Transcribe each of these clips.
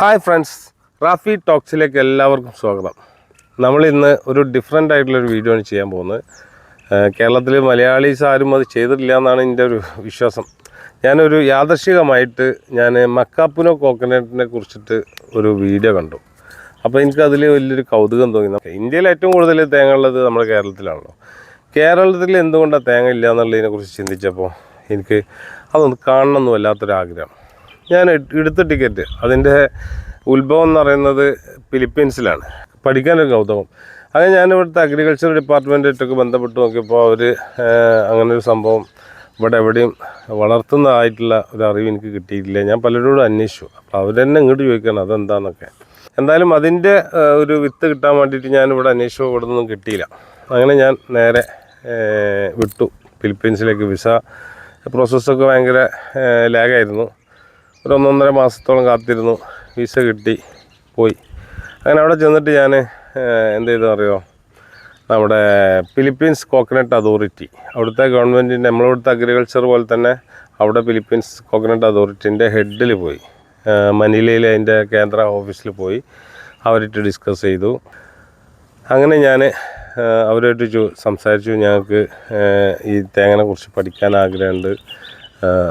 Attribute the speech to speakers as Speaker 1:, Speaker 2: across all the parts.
Speaker 1: Hi friends Rafi ടോക്സിലേക്ക് എല്ലാവർക്കും സ്വാഗതം. നമ്മൾ ഇന്ന് ഒരു ഡിഫറെന്റ് ആയിട്ടുള്ളൊരു വീഡിയോ ആണ് ചെയ്യാൻ പോകുന്നത്. കേരളത്തിൽ മലയാളീസ് ആരും അത് ചെയ്തിട്ടില്ല എന്നാണ് എന്റെ ഒരു വിശ്വാസം. ഞാനൊരു യാദർശികമായിട്ട് ഞാൻ മക്കാപ്പുനോ കോക്കനട്ടിനെ കുറിച്ചിട്ട് ഒരു വീഡിയോ കണ്ടു. അപ്പോൾ എനിക്ക് അതിൽ വലിയൊരു കൗതുകം തോന്നി. ഇന്ത്യയിൽ ഏറ്റവും കൂടുതൽ തേങ്ങ ഉള്ളത് നമ്മുടെ കേരളത്തിലാണല്ലോ. കേരളത്തിൽ എന്തുകൊണ്ടാണ് തേങ്ങ ഇല്ല എന്നുള്ളതിനെ കുറിച്ച് ചിന്തിച്ചപ്പോൾ എനിക്ക് അതൊന്ന് കാണണമെന്ന് വല്ലാത്തൊരാഗ്രഹം. ഞാൻ എട്- എടുത്ത ടിക്കറ്റ് അതിന്റെ ഉത്ഭവം എന്ന് പറയുന്നത് ഫിലിപ്പീൻസിലാണ്. പഠിക്കാനൊരു കൗതുകം അങ്ങനെ ഞാൻ ഇവിടുത്തെ അഗ്രികൾച്ചർ ഡിപ്പാർട്ട്മെന്റായിട്ടൊക്കെ ബന്ധപ്പെട്ട് നോക്കിയപ്പോൾ അവർ അങ്ങനെ ഒരു സംഭവം ഇവിടെ എവിടെയും വളർത്തുന്നതായിട്ടുള്ള ഒരു അറിവ് എനിക്ക് കിട്ടിയിട്ടില്ല. ഞാൻ പലരോടും അന്വേഷിച്ചു. അപ്പോൾ അവർ തന്നെ ഇങ്ങോട്ട് ചോദിക്കണം അതെന്താണെന്നൊക്കെ എന്തായാലും അതിന്റെ ഒരു വിത്ത് കിട്ടാൻ വേണ്ടിയിട്ട് ഞാൻ ഇവിടെ അന്വേഷിച്ചു ഇവിടെ നിന്നും കിട്ടിയില്ല. അങ്ങനെ ഞാൻ നേരെ വിട്ടു. ഫിലിപ്പീൻസിലേക്ക് വിസ. പ്രോസസ്സൊക്കെ ഭയങ്കര ലാഗായിരുന്നു ഒരു ഒന്നൊന്നര മാസത്തോളം കാത്തിരുന്നു. വിസ കിട്ടി പോയി. അങ്ങനെ അവിടെ ചെന്നിട്ട് ഞാൻ എന്ത് ചെയ്തു അറിയോ? നമ്മുടെ ഫിലിപ്പീൻസ് കോക്കനട്ട് അതോറിറ്റി. അവിടുത്തെ ഗവൺമെന്റിന്റെ നമ്മളിവിടുത്തെ അഗ്രികൾച്ചർ പോലെ തന്നെ അവിടെ ഫിലിപ്പീൻസ് കോക്കനട്ട് അതോറിറ്റിന്റെ ഹെഡിൽ പോയി. മനിലയിൽ അതിന്റെ കേന്ദ്ര ഓഫീസിൽ പോയി അവരിട്ട് ഡിസ്കസ് ചെയ്തു. അങ്ങനെ ഞാൻ അവരുമായിട്ട് സംസാരിച്ചു. ഞങ്ങൾക്ക് ഈ തേങ്ങനെ കുറിച്ച് പഠിക്കാൻ ആഗ്രഹമുണ്ട്.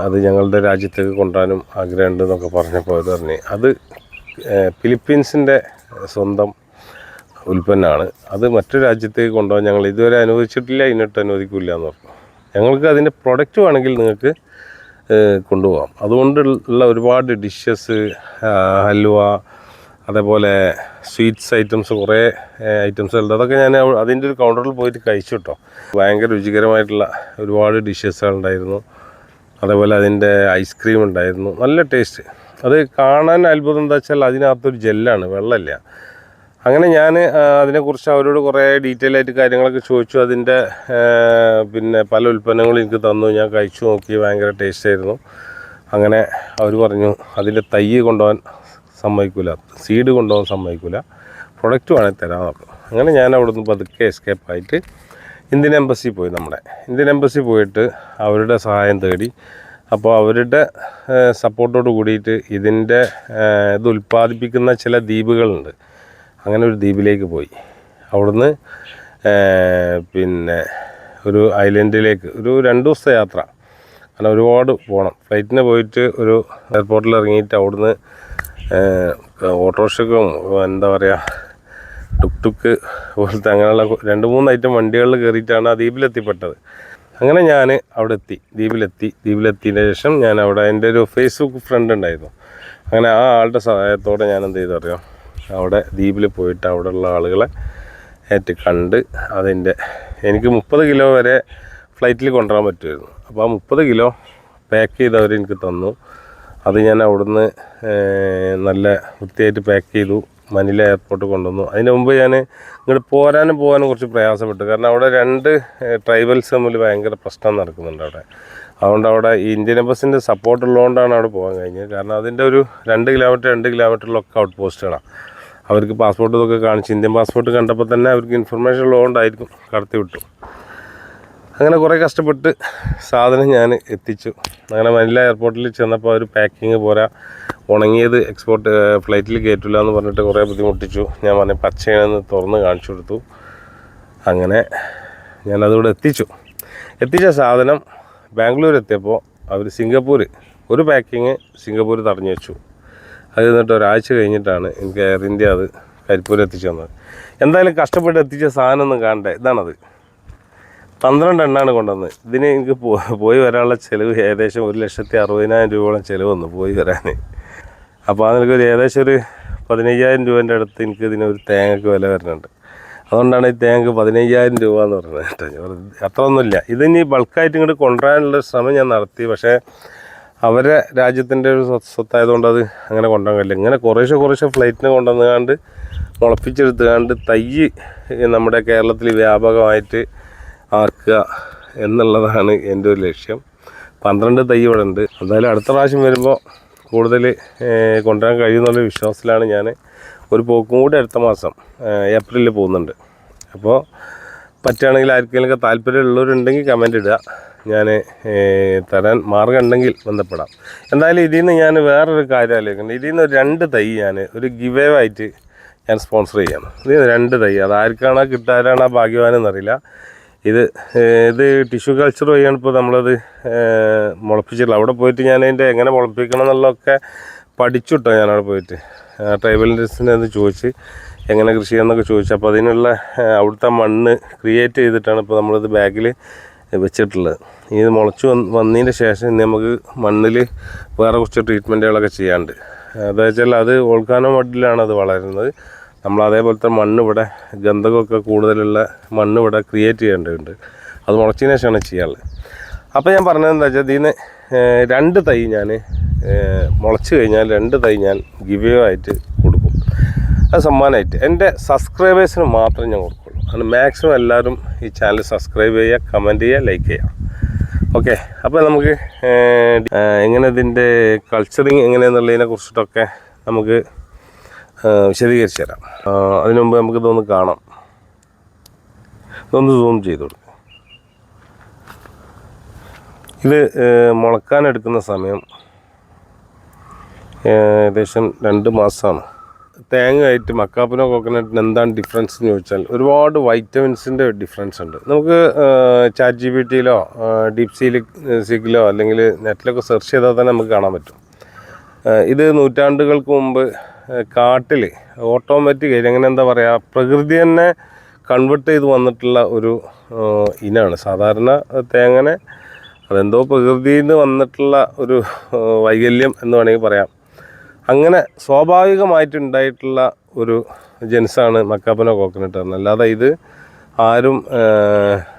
Speaker 1: അത് ഞങ്ങളുടെ രാജ്യത്തേക്ക് കൊണ്ടുവരാനും ആഗ്രഹമുണ്ട് എന്നൊക്കെ പറഞ്ഞപ്പോൾ അവർ പറഞ്ഞു അത് ഫിലിപ്പീൻസിന്റെ സ്വന്തം ഉൽപ്പന്നമാണ്. അത് മറ്റു രാജ്യത്തേക്ക് കൊണ്ടുപോകാൻ ഞങ്ങൾ ഇതുവരെ അനുവദിച്ചിട്ടില്ല ഇന്നിട്ട് അനുവദിക്കില്ല എന്ന് പറഞ്ഞു. ഞങ്ങൾക്ക് അതിന്റെ പ്രൊഡക്റ്റ് വേണമെങ്കിൽ നിങ്ങൾക്ക് കൊണ്ടുപോകാം. അതുകൊണ്ടുള്ള ഒരുപാട് ഡിഷസ് ഹൽവ അതേപോലെ സ്വീറ്റ്സ് ഐറ്റംസ് കുറേ ഐറ്റംസ് ഉണ്ട്. അതൊക്കെ ഞാൻ അതിന്റെ ഒരു കൗണ്ടറിൽ പോയിട്ട് കഴിച്ചു കേട്ടോ. ഭയങ്കര രുചികരമായിട്ടുള്ള ഒരുപാട് ഡിഷസുകളുണ്ടായിരുന്നു അതേപോലെ അതിന്റെ ഐസ്ക്രീം ഉണ്ടായിരുന്നു. നല്ല ടേസ്റ്റ് അത് കാണാൻ അത്ഭുതം എന്താ വെച്ചാൽ അതിനകത്തൊരു ജെല്ലാണ് വെള്ളമില്ല. അങ്ങനെ ഞാൻ അതിനെക്കുറിച്ച് അവരോട് കുറേ ഡീറ്റെയിൽ ആയിട്ട് കാര്യങ്ങളൊക്കെ ചോദിച്ചു. അതിന്റെ പിന്നെ പല ഉൽപ്പന്നങ്ങളും എനിക്ക് തന്നു. ഞാൻ കഴിച്ചു നോക്കി ഭയങ്കര ടേസ്റ്റ് ആയിരുന്നു. അങ്ങനെ അവർ പറഞ്ഞു അതിന്റെ തൈ കൊണ്ടുപോകാൻ സമ്മതിക്കില്ല സീഡ് കൊണ്ടുപോകാൻ സമ്മതിക്കില്ല പ്രൊഡക്റ്റ് വേണമെങ്കിൽ തരാൻ നോക്കും അങ്ങനെ ഞാൻ അവിടെ നിന്ന് പതുക്കെ എസ്കേപ്പ് ആയിട്ട് ഇന്ത്യൻ എംബസി പോയി നമ്മുടെ. ഇന്ത്യൻ എംബസി പോയിട്ട് അവരുടെ സഹായം തേടി. അപ്പോൾ അവരുടെ സപ്പോർട്ടോട് കൂടിയിട്ട് ഇതിന്റെ ഇത് ഉൽപ്പാദിപ്പിക്കുന്ന ചില ദ്വീപുകളുണ്ട്. അങ്ങനെ ഒരു ദ്വീപിലേക്ക് പോയി. അവിടുന്ന് പിന്നെ ഒരു ഐലൻഡിലേക്ക് ഒരു രണ്ട് ദിവസത്തെ യാത്ര. കാരണം ഒരുപാട് പോകണം ഫ്ലൈറ്റിന് പോയിട്ട് ഒരു എയർപോർട്ടിൽ ഇറങ്ങിയിട്ട് അവിടുന്ന് ഓട്ടോറിക്ഷക്കും എന്താ പറയുക ടുക് ടുക്ക് പോലത്തെ അങ്ങനെയുള്ള രണ്ട് മൂന്ന് ഐറ്റം വണ്ടികളിൽ കയറിയിട്ടാണ് ആ ദ്വീപിലെത്തിപ്പെട്ടത്. അങ്ങനെ ഞാൻ അവിടെ എത്തി ദ്വീപിലെത്തി. ദ്വീപിലെത്തിയതിന് ശേഷം ഞാൻ അവിടെ എന്റെ ഒരു ഫേസ്ബുക്ക് ഫ്രണ്ട് ഉണ്ടായിരുന്നു. അങ്ങനെ ആ ആളുടെ സഹായത്തോടെ ഞാൻ എന്ത് ചെയ്തു അറിയാം? അവിടെ ദ്വീപിൽ പോയിട്ട് അവിടെയുള്ള ആളുകളെ ഏറ്റ് കണ്ട് അതിന്റെ എനിക്ക് മുപ്പത് കിലോ വരെ ഫ്ലൈറ്റിൽ കൊണ്ടുവരാൻ പറ്റുമായിരുന്നു. അപ്പോൾ ആ മുപ്പത് കിലോ പാക്ക് ചെയ്ത് അവർ എനിക്ക് തന്നു. അത് ഞാൻ അവിടുന്ന് നല്ല വൃത്തിയായിട്ട് പാക്ക് ചെയ്തു. മനില എയർപോർട്ട് കൊണ്ടുവന്നു. അതിന് മുമ്പ് ഞാൻ ഇങ്ങോട്ട് പോരാനും പോകാനും കുറച്ച് പ്രയാസപ്പെട്ടു. കാരണം അവിടെ രണ്ട് ട്രൈബൽസ് തമ്മിൽ ഭയങ്കര പ്രശ്നം നടക്കുന്നുണ്ട് അവിടെ. അതുകൊണ്ട് അവിടെ ഈ ഇന്ത്യൻ എംബസിന്റെ സപ്പോർട്ട് ഉള്ളതുകൊണ്ടാണ് അവിടെ പോകാൻ കഴിഞ്ഞത്. കാരണം അതിന്റെ ഒരു രണ്ട് കിലോമീറ്റർ രണ്ട് കിലോമീറ്ററിലൊക്കെ ഔട്ട് പോസ്റ്റുകളാണ് അവർക്ക് പാസ്പോർട്ട് ഇതൊക്കെ കാണിച്ച് ഇന്ത്യൻ പാസ്പോർട്ട് കണ്ടപ്പോൾ തന്നെ അവർക്ക് ഇൻഫർമേഷൻ ഉള്ളതുകൊണ്ടായിരിക്കും കടത്തി വിട്ടു അങ്ങനെ കുറേ കഷ്ടപ്പെട്ട് സാധനം ഞാൻ എത്തിച്ചു. അങ്ങനെ മനില എയർപോർട്ടിൽ ചെന്നപ്പോൾ ഒരു പാക്കിങ് പോരാ. ഉണങ്ങിയത് എക്സ്പോർട്ട് ഫ്ലൈറ്റിൽ കയറ്റില്ല എന്ന് പറഞ്ഞിട്ട് കുറേ ബുദ്ധിമുട്ടിച്ചു. ഞാൻ പറഞ്ഞ പച്ചയാണെന്ന് തുറന്ന് കാണിച്ചു കൊടുത്തു. അങ്ങനെ ഞാനതിവിടെ എത്തിച്ചു. എത്തിച്ച സാധനം ബാംഗ്ലൂർ എത്തിയപ്പോൾ അവർ സിംഗപ്പൂർ ഒരു പാക്കിങ് സിംഗപ്പൂർ തടഞ്ഞു വെച്ചു. അത് എന്നിട്ട് ഒരാഴ്ച കഴിഞ്ഞിട്ടാണ് എനിക്ക് എയർ ഇന്ത്യ അത് കരിപ്പൂർ എത്തിച്ചു തന്നത്. എന്തായാലും കഷ്ടപ്പെട്ട് എത്തിച്ച സാധനം ഒന്നും കാണണ്ടേ. ഇതാണത്. പന്ത്രണ്ട് എണ്ണാണ് കൊണ്ടുവന്നത്. ഇതിന് എനിക്ക് പോയി വരാനുള്ള ചിലവ് ഏകദേശം ഒരു ലക്ഷത്തി അറുപതിനായിരം രൂപയോളം ചിലവ് വന്നു പോയി വരാൻ അപ്പോൾ അതിനൊക്കെ ഒരു ഏകദേശം ഒരു പതിനയ്യായിരം രൂപേന്റെ അടുത്ത് എനിക്ക് ഇതിനൊരു തേങ്ങയ്ക്ക് വില വരുന്നുണ്ട്. അതുകൊണ്ടാണ് ഈ തേങ്ങക്ക് പതിനയ്യായിരം രൂപ എന്ന് പറയുന്നത് കേട്ടോ. ഞാൻ അത്ര ഒന്നുമില്ല. ഇതിനി ബൾക്കായിട്ട് ഇങ്ങോട്ട് കൊണ്ടുവരാനുള്ള ശ്രമം ഞാൻ നടത്തി. പക്ഷേ അവരെ രാജ്യത്തിന്റെ ഒരു സ്വ- സ്വത്തായതുകൊണ്ട് അത് അങ്ങനെ കൊണ്ടുപോകാൻ കഴിയില്ല. ഇങ്ങനെ കുറേശ്ശെ കുറേശ്ശെ ഫ്ലൈറ്റിന് കൊണ്ടുവന്നുകാണ്ട് മുളപ്പിച്ചെടുത്തുകാണ്ട് തൈ നമ്മുടെ കേരളത്തിൽ വ്യാപകമായിട്ട് ആക്കുക എന്നുള്ളതാണ് എന്റെ ഒരു ലക്ഷ്യം. പന്ത്രണ്ട് തൈ ഇവിടെ ഉണ്ട്. എന്തായാലും അടുത്ത പ്രാവശ്യം വരുമ്പോൾ കൂടുതൽ കൊണ്ടുവരാൻ കഴിയുമെന്നുള്ള വിശ്വാസത്തിലാണ് ഞാൻ. ഒരു പോക്കും കൂടി അടുത്ത മാസം ഏപ്രിലിൽ പോകുന്നുണ്ട്. അപ്പോൾ പറ്റുകയാണെങ്കിൽ ആർക്കെങ്കിലുമൊക്കെ താല്പര്യമുള്ളവരുണ്ടെങ്കിൽ കമന്റ് ഇടുക. ഞാൻ തരാൻ മാർഗം ഉണ്ടെങ്കിൽ ബന്ധപ്പെടാം. എന്തായാലും ഇതിൽ നിന്ന് ഞാൻ വേറൊരു കാര്യം ആലോചിക്കുന്നത് ഇതിൽ നിന്ന് രണ്ട് തൈ ഞാൻ ഒരു ഗിവ് ആയിട്ട് ഞാൻ സ്പോൺസർ ചെയ്യണം. ഇതിൽ രണ്ട് തൈ. അത് ആർക്കാണോ കിട്ടാരാണോ ഭാഗ്യവാനെന്നറിയില്ല ഇത് ഇത് ടിഷ്യൂ കൾച്ചർ വഴിയാണ് ഇപ്പോൾ നമ്മളത് മുളപ്പിച്ചിട്ടുള്ളത്. അവിടെ പോയിട്ട് ഞാൻ അതിന്റെ എങ്ങനെ മുളപ്പിക്കണം എന്നുള്ളതൊക്കെ പഠിച്ചുട്ടോ ഞാനവിടെ പോയിട്ട്. ട്രൈബൽ ഇൻഡസ്ട്രീനെ ചോദിച്ച് എങ്ങനെ കൃഷി ചെയ്യാമെന്നൊക്കെ ചോദിച്ചു. അപ്പോൾ അതിനുള്ള അവിടുത്തെ മണ്ണ് ക്രിയേറ്റ് ചെയ്തിട്ടാണ് ഇപ്പോൾ നമ്മളിത് ബാഗിൽ വെച്ചിട്ടുള്ളത്. ഇത് മുളച്ച് വന്ന് വന്നതിന് ശേഷം ഇനി നമുക്ക് മണ്ണിൽ വേറെ കുറച്ച് ട്രീറ്റ്മെന്റുകളൊക്കെ ചെയ്യാണ്ട് അതെന്ന് വെച്ചാൽ അത് ഓൾക്കാനോ മഡിലാണ് അത് വളരുന്നത്. നമ്മൾ അതേപോലത്തെ മണ്ണ് ഇവിടെ ഗന്ധകമൊക്കെ കൂടുതലുള്ള മണ്ണ് ഇവിടെ ക്രിയേറ്റ് ചെയ്യേണ്ടതുണ്ട്. അത് മുളച്ചതിന് ശേഷമാണ് ചെയ്യാറുള്ളത് അപ്പോൾ ഞാൻ പറഞ്ഞത് എന്താ വെച്ചാൽ ഇതിന് രണ്ട് തൈ ഞാൻ മുളച്ച് കഴിഞ്ഞാൽ രണ്ട് തൈ ഞാൻ ഗിവ് ആയിട്ട് കൊടുക്കും. അത് സമ്മാനമായിട്ട്. എന്റെ സബ്സ്ക്രൈബേഴ്സിന് മാത്രമേ ഞാൻ കൊടുക്കുള്ളൂ. അത് മാക്സിമം എല്ലാവരും ഈ ചാനൽ സബ്സ്ക്രൈബ് ചെയ്യുക കമന്റ് ചെയ്യുക ലൈക്ക് ചെയ്യുക. ഓക്കെ അപ്പോൾ നമുക്ക് എങ്ങനെ ഇതിന്റെ കൾച്ചറിങ് എങ്ങനെയാണെന്നുള്ളതിനെ കുറിച്ചിട്ടൊക്കെ നമുക്ക് വിശദീകരിച്ച് തരാം അതിനു മുമ്പ് നമുക്ക് ഇതൊന്ന് കാണാം. ഇതൊന്ന് സൂം ചെയ്ത് കൊടുക്കാം. ഇത് എടുക്കുന്ന സമയം ഏകദേശം രണ്ട് മാസമാണ് തേങ്ങയായിട്ട് മക്കാപ്പിനോ കോക്കനട്ടിന് എന്താണ് ഡിഫറൻസ് എന്ന് ചോദിച്ചാൽ ഒരുപാട് വൈറ്റമിൻസിന്റെ ഡിഫറൻസ് ഉണ്ട്. നമുക്ക് ചാറ്റ് ജി ബി ടിയിലോ ഡീപ് സീലി സീക്കിലോ അല്ലെങ്കിൽ നെറ്റിലൊക്കെ സെർച്ച് ചെയ്താൽ തന്നെ നമുക്ക് കാണാൻ പറ്റും. ഇത് നൂറ്റാണ്ടുകൾക്ക് മുമ്പ് കാട്ടിൽ ഓട്ടോമാറ്റിക് എങ്ങനെ എന്താ പറയുക പ്രകൃതി തന്നെ കൺവെർട്ട് ചെയ്ത് വന്നിട്ടുള്ള ഒരു ഇനമാണ് സാധാരണ തേങ്ങനെ അതെന്തോ പ്രകൃതിയിൽ നിന്ന് വന്നിട്ടുള്ള ഒരു വൈകല്യം എന്ന് വേണമെങ്കിൽ പറയാം. അങ്ങനെ സ്വാഭാവികമായിട്ടുണ്ടായിട്ടുള്ള ഒരു ജെൻസാണ് മക്കാപ്പനോ കോക്കനട്ട് പറഞ്ഞത് അല്ലാതെ ഇത് ആരും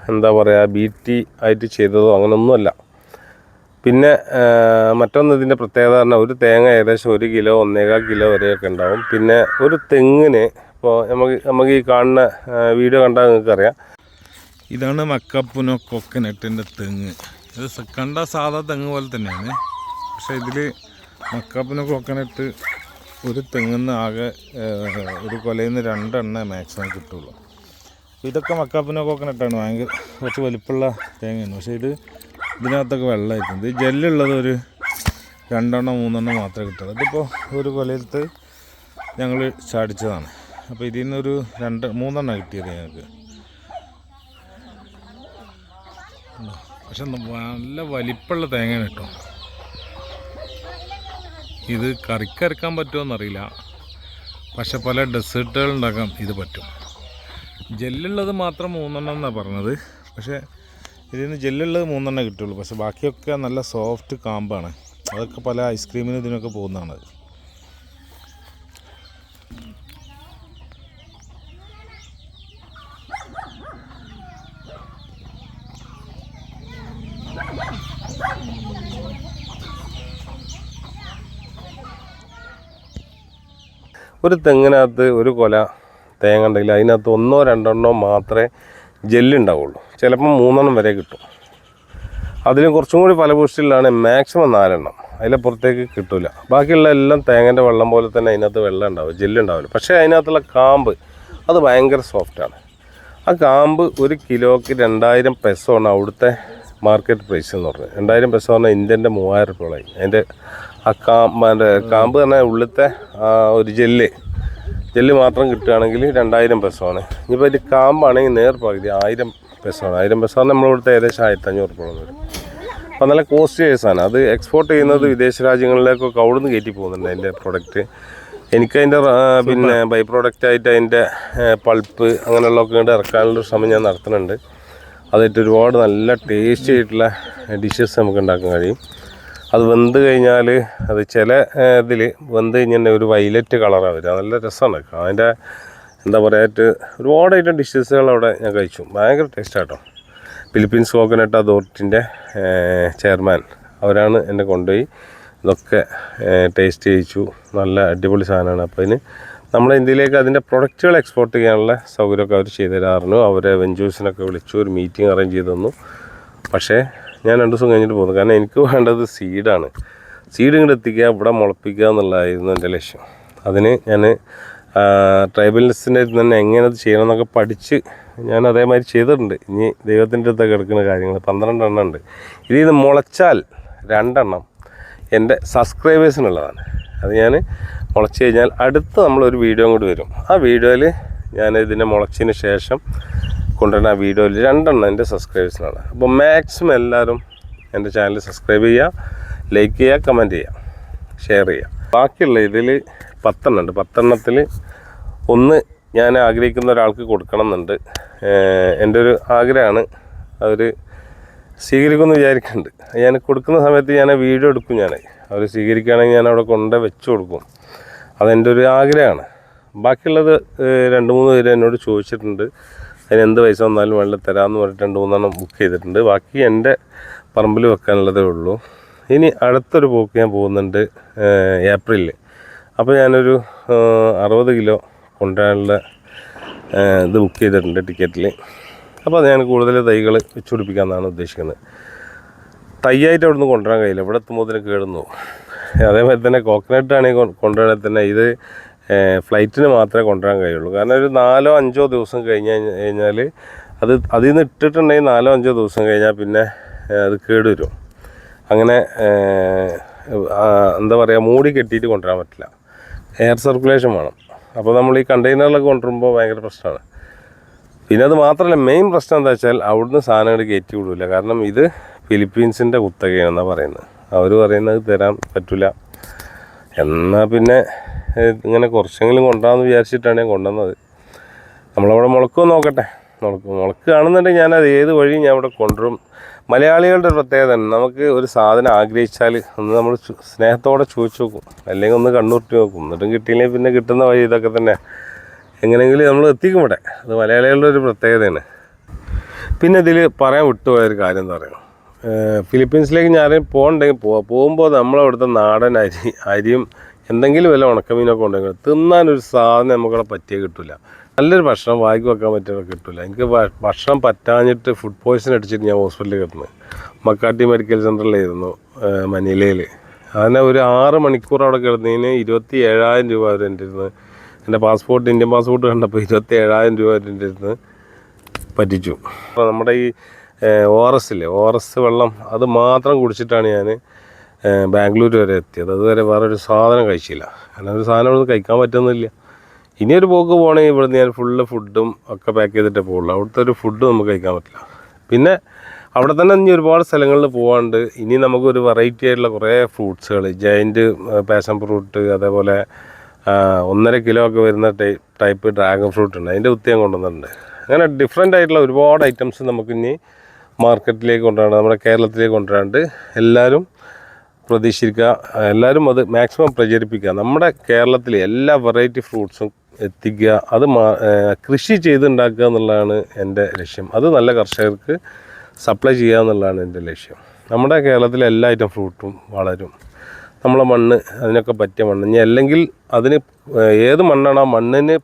Speaker 1: എന്താ പറയുക ബി ടി ആയിട്ട് ചെയ്തതോ അങ്ങനെയൊന്നുമല്ല പിന്നെ മറ്റൊന്ന് ഇതിന്റെ പ്രത്യേകത പറഞ്ഞാൽ ഒരു തേങ്ങ ഏകദേശം ഒരു കിലോ ഒന്നേകാൽ കിലോ വരെയൊക്കെ ഉണ്ടാവും. പിന്നെ ഒരു തെങ്ങിന് ഇപ്പോൾ നമുക്ക് നമുക്ക് ഈ കാണുന്ന വീഡിയോ കണ്ടാൽ നിങ്ങൾക്ക് അറിയാം
Speaker 2: ഇതാണ് മക്കപ്പുനോ കൊക്കനട്ടിന്റെ തെങ്ങ്. ഇത് കണ്ട സാധാ തെങ്ങ് പോലെ തന്നെയാണ്. പക്ഷേ ഇതിൽ മക്കപ്പുനോ കൊക്കനട്ട് ഒരു തെങ്ങിന്ന് ആകെ ഒരു കൊലയിൽ നിന്ന് രണ്ടെണ്ണ മാക്സിമം കിട്ടുള്ളൂ. ഇതൊക്കെ മക്കാപ്പിനോ കോക്കനട്ടാണ്. ഭയങ്കര കുറച്ച് വലിപ്പമുള്ള തേങ്ങയാണ്. പക്ഷേ ഇത് ഇതിനകത്തൊക്കെ വെള്ളമായിട്ടുണ്ട്. ഈ ജെല്ലുള്ളത് ഒരു രണ്ടെണ്ണം മൂന്നെണ്ണം മാത്രമേ കിട്ടുള്ളൂ. ഇതിപ്പോൾ ഒരു കൊലയിലത്ത് ഞങ്ങൾ ചാടിച്ചതാണ്. അപ്പോൾ ഇതിൽ നിന്നൊരു രണ്ട് മൂന്നെണ്ണം കിട്ടിയത് ഞങ്ങൾക്ക്. പക്ഷെ നല്ല വലിപ്പമുള്ള തേങ്ങയാണ് കേട്ടോ. ഇത് കറിക്കരക്കാൻ പറ്റുമോയെന്നറിയില്ല പക്ഷെ പല ഡെസേർട്ടുകൾ ഉണ്ടാക്കാൻ ഇത് പറ്റും. ജെല്ലുള്ളത് മാത്രം മൂന്നെണ്ണം എന്നാണ് പറഞ്ഞത്. പക്ഷേ ഇതിൽ നിന്ന് ജെല്ലുള്ളത് മൂന്നെണ്ണേ കിട്ടുള്ളൂ. പക്ഷെ ബാക്കിയൊക്കെ നല്ല സോഫ്റ്റ് കാമ്പാണ്. അതൊക്കെ പല ഐസ്ക്രീമിനും ഇതിനൊക്കെ പോകുന്നതാണ്.
Speaker 1: ഒരു തെങ്ങിനകത്ത് ഒരു കൊല തേങ്ങ ഉണ്ടെങ്കിൽ അതിനകത്ത് ഒന്നോ രണ്ടെണ്ണോ മാത്രമേ ജെല്ലുണ്ടാവുള്ളൂ ചിലപ്പം മൂന്നെണ്ണം വരെ കിട്ടും. അതിലും കുറച്ചും കൂടി ഫലപുഷ്ടിയിലാണ് മാക്സിമം നാലെണ്ണം. അതിലെ പുറത്തേക്ക് കിട്ടില്ല ബാക്കിയുള്ള എല്ലാം തേങ്ങന്റെ വെള്ളം പോലെ തന്നെ അതിനകത്ത് വെള്ളം ഉണ്ടാവും ജെല്ലുണ്ടാവില്ല പക്ഷേ അതിനകത്തുള്ള കാമ്പ് അത് ഭയങ്കര സോഫ്റ്റാണ് ആ കാമ്പ് ഒരു കിലോയ്ക്ക് രണ്ടായിരം പെസോണ് അവിടുത്തെ മാർക്കറ്റ് പ്രൈസ് എന്ന് പറഞ്ഞത്. രണ്ടായിരം പെസോ പറഞ്ഞാൽ ഇന്ത്യന്റെ മൂവായിരം രൂപയായി അതിന്റെ ആ കാമ്പ് അതിന്റെ കാമ്പ് തന്നെ ഉള്ളിലത്തെ ഒരു ജെല്ല് ജെല്ല് മാത്രം കിട്ടുകയാണെങ്കിൽ രണ്ടായിരം പെസോണ് ഇനിയിപ്പോൾ അതിന്റെ കാമ്പാണെങ്കിൽ നേർ പകുതി ആയിരം പെസോണ് ആയിരം പെസോ നമ്മളിവിടുത്തെ ഏകദേശം ആയിരത്തഞ്ഞൂറ് രൂപ വരും അപ്പം നല്ല കോസ്റ്റ്ലി സാധനം. അത് എക്സ്പോർട്ട് ചെയ്യുന്നത് വിദേശ രാജ്യങ്ങളിലേക്കൊക്കെ അവിടുന്ന് കയറ്റി പോകുന്നുണ്ട് അതിന്റെ പ്രൊഡക്റ്റ് എനിക്കതിന്റെ പിന്നെ ബൈ പ്രൊഡക്റ്റ് ആയിട്ട് അതിന്റെ പൾപ്പ് അങ്ങനെയുള്ളതൊക്കെ ഇങ്ങോട്ട് ഇറക്കാനുള്ള ശ്രമം ഞാൻ നടത്തുന്നുണ്ട്. അതായിട്ട് ഒരുപാട് നല്ല ടേസ്റ്റി ആയിട്ടുള്ള ഡിഷസ് നമുക്ക് ഉണ്ടാക്കാൻ കഴിയും. അത് വെന്ത് കഴിഞ്ഞാൽ അത് ചില ഇതിൽ വെന്ത് കഴിഞ്ഞാൽ ഒരു വൈലറ്റ് കളറാണ് വരിക. നല്ല രസമാണ്. അതിന്റെ എന്താ പറയുക ഒരുപാട് ഐറ്റം ഡിഷസുകൾ അവിടെ ഞാൻ കഴിച്ചു. ഭയങ്കര ടേസ്റ്റാട്ടോ ഫിലിപ്പീൻസ് കോക്കനട്ട് അതോറിറ്റിന്റെ ചെയർമാൻ അവരാണ് എന്നെ കൊണ്ടുപോയി ഇതൊക്കെ ടേസ്റ്റ് ചെയ്യിച്ചു. നല്ല അടിപൊളി സാധനമാണ്. അപ്പോൾ അതിന് നമ്മുടെ ഇന്ത്യയിലേക്ക് അതിന്റെ പ്രൊഡക്റ്റുകൾ എക്സ്പോർട്ട് ചെയ്യാനുള്ള സൗകര്യമൊക്കെ അവർ ചെയ്തു തരാറുണ്ട്. അവരെ വെഞ്ചൂസിനൊക്കെ വിളിച്ചു ഒരു മീറ്റിംഗ് അറേഞ്ച് ചെയ്തു തന്നു. പക്ഷേ ഞാൻ രണ്ട് ദിവസം കഴിഞ്ഞിട്ട് പോകുന്നു കാരണം എനിക്ക് വേണ്ടത് സീഡാണ് സീഡ് ഇങ്ങോട്ട് എത്തിക്കുക ഇവിടെ മുളപ്പിക്കുക എന്നുള്ളതായിരുന്നു എന്റെ ലക്ഷ്യം. അതിന് ഞാൻ അടുത്ത് തന്നെ എങ്ങനെ അത് ചെയ്യണം എന്നൊക്കെ പഠിച്ച് ഞാൻ അതേമാതിരി ചെയ്തിട്ടുണ്ട്. ഇനി ദൈവത്തിന്റെ അടുത്തൊക്കെ എടുക്കുന്ന കാര്യങ്ങൾ. പന്ത്രണ്ട് എണ്ണം ഉണ്ട്. ഇതിൽ നിന്ന് മുളച്ചാൽ രണ്ടെണ്ണം എന്റെ സബ്സ്ക്രൈബേഴ്സിനുള്ളതാണ് അത് ഞാൻ മുളച്ച് കഴിഞ്ഞാൽ അടുത്ത് നമ്മളൊരു വീഡിയോ കൂടി വരും. ആ വീഡിയോയിൽ ഞാൻ ഇതിനെ മുളച്ചതിന് ശേഷം കൊണ്ടുവരുന്ന ആ വീഡിയോയിൽ രണ്ടെണ്ണം എന്റെ സബ്സ്ക്രൈബേഴ്സിനാണ് അപ്പോൾ മാക്സിമം എല്ലാവരും എന്റെ ചാനൽ സബ്സ്ക്രൈബ് ചെയ്യുക ലൈക്ക് ചെയ്യുക കമന്റ് ചെയ്യുക ഷെയർ ചെയ്യുക. ബാക്കിയുള്ള ഇതിൽ പത്തെണ്ണം ഉണ്ട് പത്തെണ്ണത്തിൽ ഒന്ന് ഞാൻ ആഗ്രഹിക്കുന്ന ഒരാൾക്ക് കൊടുക്കണം എന്നുണ്ട് എന്റെ ഒരു ആഗ്രഹമാണ്. അവർ സ്വീകരിക്കുമെന്ന് വിചാരിക്കുന്നുണ്ട് ഞാൻ കൊടുക്കുന്ന സമയത്ത് ഞാൻ വീഡിയോ എടുക്കും ഞാൻ അവർ സ്വീകരിക്കുകയാണെങ്കിൽ ഞാൻ അവിടെ കൊണ്ട് വെച്ച് കൊടുക്കും. അതെന്റെ ഒരു ആഗ്രഹമാണ്. ബാക്കിയുള്ളത് രണ്ട് മൂന്ന് പേര് എന്നോട് ചോദിച്ചിട്ടുണ്ട്. അതിന് എന്ത് പൈസ വന്നാലും വെള്ളം തരാമെന്ന് പറഞ്ഞിട്ട് രണ്ട് മൂന്നെണ്ണം ബുക്ക് ചെയ്തിട്ടുണ്ട്. ബാക്കി എന്റെ പറമ്പിൽ വെക്കാനുള്ളതേ ഉള്ളൂ. ഇനി അടുത്തൊരു പോക്ക് ഞാൻ പോകുന്നുണ്ട് ഏപ്രിലിൽ അപ്പോൾ ഞാനൊരു അറുപത് കിലോ കൊണ്ടുവരാനുള്ള ഇത് ബുക്ക് ചെയ്തിട്ടുണ്ട് ടിക്കറ്റിൽ അപ്പോൾ അത് ഞാൻ കൂടുതൽ തൈകൾ വെച്ച് പിടിപ്പിക്കാമെന്നാണ് ഉദ്ദേശിക്കുന്നത്. തൈയായിട്ട് നിന്ന് കൊണ്ടുവരാൻ കഴിയില്ല. ഇവിടെ എത്തുമ്പോൾ തന്നെ കേടുന്നു. അതേമാതിരി തന്നെ കോക്കനട്ട് ആണെങ്കിൽ കൊണ്ടുവരാൻ തന്നെ ഇത് ഫ്ലൈറ്റിന് മാത്രമേ കൊണ്ടുവരാൻ കഴിയുള്ളൂ. കാരണം ഒരു നാലോ അഞ്ചോ ദിവസം കഴിഞ്ഞ് കഴിഞ്ഞാൽ അത് അതിൽ നിന്ന് ഇട്ടിട്ടുണ്ടെങ്കിൽ നാലോ അഞ്ചോ ദിവസം കഴിഞ്ഞാൽ പിന്നെ അത് കേടുവരും. അങ്ങനെ എന്താ പറയുക മൂടി കെട്ടിയിട്ട് കൊണ്ടുവരാൻ പറ്റില്ല. എയർ സർക്കുലേഷൻ വേണം. അപ്പോൾ നമ്മൾ ഈ കണ്ടെയ്നറിലൊക്കെ കൊണ്ടുവരുമ്പോൾ ഭയങ്കര പ്രശ്നമാണ്. പിന്നെ അത് മാത്രമല്ല മെയിൻ പ്രശ്നം എന്താ വെച്ചാൽ അവിടുന്ന് സാധനങ്ങൾ കയറ്റി വിടില്ല കാരണം ഇത് ഫിലിപ്പീൻസിന്റെ കുത്തകയാണെന്നാണ് പറയുന്നത്. അവർ പറയുന്നത് തരാൻ പറ്റില്ല എന്നാൽ പിന്നെ ഇങ്ങനെ കുറച്ചെങ്കിലും കൊണ്ടുവരാമെന്ന് വിചാരിച്ചിട്ടാണ് ഞാൻ കൊണ്ടുവന്നത്. നമ്മളവിടെ മുളക്കോ നോക്കട്ടെ. മുളക്ക് മുളക്കുകയാണെന്നുണ്ടെങ്കിൽ ഞാനത് ഏത് വഴി ഞാൻ ഇവിടെ കൊണ്ടുവരും? മലയാളികളുടെ പ്രത്യേകത നമുക്ക് ഒരു സാധനം ആഗ്രഹിച്ചാൽ ഒന്ന് നമ്മൾ സ്നേഹത്തോടെ ചോദിച്ചു നോക്കും. അല്ലെങ്കിൽ ഒന്ന് കണ്ണുരുട്ടി നോക്കും. എന്നിട്ടും കിട്ടിയില്ലെങ്കിൽ പിന്നെ കിട്ടുന്ന വഴി ഇതൊക്കെ തന്നെ. എങ്ങനെയെങ്കിലും നമ്മൾ എത്തിക്കും ഇവിടെ. അത് മലയാളികളുടെ ഒരു പ്രത്യേകതയാണ്. പിന്നെ ഇതിൽ പറയാൻ വിട്ടുപോയ ഒരു കാര്യം എന്ന് പറയുന്നത് ഫിലിപ്പീൻസിലേക്ക് ഞാൻ പോകണ്ടെങ്കിൽ പോവാം പോകുമ്പോൾ നമ്മളവിടുത്തെ നാടൻ അരി അരിയും എന്തെങ്കിലും വല്ല ഉണക്കമീനൊക്കെ ഉണ്ടെങ്കിൽ തിന്നാനൊരു സാധനം നമുക്കവിടെ പറ്റിയേ കിട്ടില്ല നല്ലൊരു ഭക്ഷണം വാങ്ങി വെക്കാൻ പറ്റുന്ന കിട്ടില്ല എനിക്ക് ഭക്ഷണം പറ്റാഞ്ഞിട്ട് ഫുഡ് പോയ്സൺ അടിച്ചിട്ട് ഞാൻ ഹോസ്പിറ്റലിൽ കിട്ടുന്നത് മക്കാട്ടി മെഡിക്കൽ സെന്ററിലായിരുന്നു മനിലയിൽ അങ്ങനെ ഒരു ആറ് മണിക്കൂർ അവിടെ കിടന്നതിന് ഇരുപത്തി ഏഴായിരം രൂപ അവർ എന്റെ ഇരുന്ന് എന്റെ പാസ്പോർട്ട് ഇന്ത്യൻ പാസ്പോർട്ട് കണ്ടപ്പോൾ ഇരുപത്തി ഏഴായിരം രൂപ അവർ എന്റെ ഇരുന്ന് പറ്റിച്ചു. അപ്പോൾ നമ്മുടെ ഈ ഒ ആർ എസ് ഇല്ലേ? ഒ ആർ എസ് വെള്ളം അത് മാത്രം കുടിച്ചിട്ടാണ് ഞാൻ ബാംഗ്ലൂർ വരെ എത്തിയത്. അതുവരെ വേറൊരു സാധനം കഴിച്ചില്ല. കാരണം ഒരു സാധനം കഴിക്കാൻ പറ്റുന്നില്ല. ഇനിയൊരു പോക്ക് പോകണമെങ്കിൽ ഇവിടുന്ന് ഞാൻ ഫുള്ള് ഫുഡും ഒക്കെ പാക്ക് ചെയ്തിട്ടേ പോകുള്ളൂ അവിടുത്തെ ഒരു ഫുഡ് നമുക്ക് കഴിക്കാൻ പറ്റില്ല. പിന്നെ അവിടെ തന്നെ ഇനി ഒരുപാട് സ്ഥലങ്ങളിൽ പോകാണ്ട് ഇനി നമുക്കൊരു വെറൈറ്റി ആയിട്ടുള്ള കുറേ ഫ്രൂട്ട്സുകൾ ജയന്റ് പാഷൻ ഫ്രൂട്ട് അതേപോലെ ഒന്നര കിലോ ഒക്കെ വരുന്ന ടൈപ്പ് ടൈപ്പ് ഡ്രാഗൺ ഫ്രൂട്ട് ഉണ്ട്. അതിന്റെ ഞാൻ കൊണ്ടുവന്നിട്ടുണ്ട്. അങ്ങനെ ഡിഫറെന്റ് ആയിട്ടുള്ള ഒരുപാട് ഐറ്റംസ് നമുക്ക് ഇനി മാർക്കറ്റിലേക്ക് കൊണ്ടുവരണം നമ്മുടെ കേരളത്തിലേക്ക് കൊണ്ടുവരാണ്ട് എല്ലാവരും പ്രതീക്ഷിക്കുക എല്ലാവരും അത് മാക്സിമം പ്രചരിപ്പിക്കുക. നമ്മുടെ കേരളത്തിലെ എല്ലാ വെറൈറ്റി ഫ്രൂട്ട്സും എത്തിക്കുക അത് കൃഷി ചെയ്തുണ്ടാക്കുക എന്നുള്ളതാണ് എന്റെ ലക്ഷ്യം. അത് നല്ല കർഷകർക്ക് സപ്ലൈ ചെയ്യുക എന്നുള്ളതാണ് എന്റെ ലക്ഷ്യം. നമ്മുടെ കേരളത്തിലെ എല്ലാ ഐറ്റം ഫ്രൂട്ടും വളരും. നമ്മളെ മണ്ണ് അതിനൊക്കെ പറ്റിയ മണ്ണ്. ഇനി അല്ലെങ്കിൽ അതിന് ഏത് മണ്ണാണ് ആ മണ്ണിന്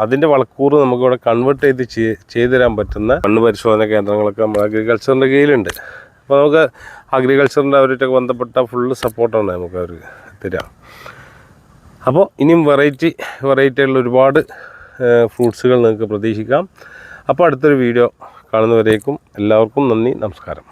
Speaker 1: അതിന്റെ വളക്കൂറ് നമുക്കിവിടെ കൺവേർട്ട് ചെയ്ത് ചെയ്- ചെയ്തു തരാൻ പറ്റുന്ന മണ്ണ് പരിശോധന കേന്ദ്രങ്ങളൊക്കെ നമ്മുടെ അഗ്രികൾച്ചറിന്റെ കീഴിലുണ്ട്. അപ്പോൾ നമുക്ക് അഗ്രികൾച്ചറിന്റെ അവരായിട്ടൊക്കെ ബന്ധപ്പെട്ട ഫുള്ള് സപ്പോർട്ടാണ് നമുക്ക് അവർ തരാം. അപ്പോൾ ഇനിയും വെറൈറ്റി വെറൈറ്റി ആയിട്ടുള്ള ഒരുപാട് ഫ്രൂട്ട്സുകൾ നിങ്ങൾക്ക് പ്രതീക്ഷിക്കാം. അപ്പോൾ അടുത്തൊരു വീഡിയോ കാണുന്നവരേക്കും എല്ലാവർക്കും നന്ദി നമസ്കാരം.